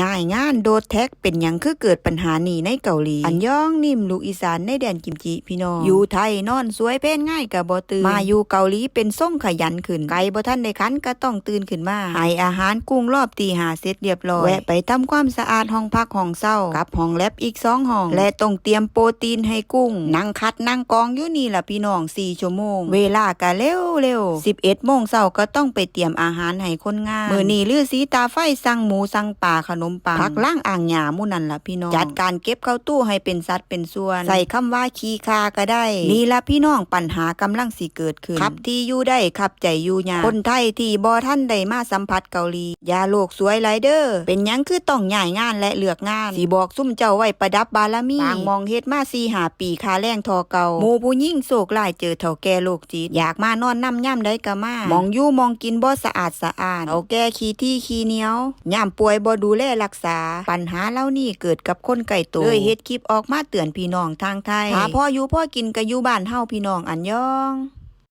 ง่ายงานโดดแท็กเป็นหยังคือเกิดปัญหานี้ในเกาหลี อันยองนิ่มลูกอีสานในแดนกิมจิพี่น้อง อยู่ไทยนอนสวยเพ่นง่ายกับบ่ตื่น มาอยู่เกาหลีเป็นส่งขยันขึ้นไกลบ่ทันได้คันก็ต้องตื่นขึ้นมาให้อาหารกุ้งรอบตีหาเสร็จเรียบร้อย แวะไปทำความสะอาดห้องพักห้องเศร้ากับห้องแลบอีกสองห้อง และต้องเตรียมโปรตีนให้กุ้ง นั่งคัดนั่งกองอยู่นี่ล่ะพี่น้อง4ชั่วโมง เวลาก็เร็วเร็ว11โมงเช้าก็ต้องไปเตรียมอาหารให้คนงานมื้อนี้ลือสีตาไฟสั่งหมูสั่งปลาขนมปังผักล่างอ่างหญ้าหมู่นั่นล่ะพี่น้องจัดการเก็บเข้าตู้ให้เป็นสัดเป็นส่วน ใส่คำว่าขี้คาก็ได้นี่ล่ะพี่น้องปัญหากำลังสิเกิดขึ้นครับที่อยู่ได้ครับใจอยู่ยากคนไทยที่บ่ท่านได้มาสัมผัสเกาหลีอย่าโลกสวยหลายเด้อเป็นหยังคือต้องย้ายงานและเลือกงานสิบอกซุ่มเจ้าไว้ประดับบารมีต่างมองเฮ็ดมา4 5ปีค่าแรงทอเก่าหมู่ผู้หญิงโศกหลายเจอเฒ่าแก่โรคจิตอยากมานอนนํย่ำได้ก็มามองอยู่มองกินบ่สะอาดสะอาดเฒ่าแก่ขี้ที่ขี้เหนียวย่ำป่วยบ่ดูแลรักษา ปัญหาเหล่านี้เกิดกับคนไกลตัวเลยเฮ็ดคลิปออกมาเตือนพี่น้องทางไทยถ้าพ่ออยู่พ่อกินก็อยู่บ้านเฮาพี่น้องอันยอง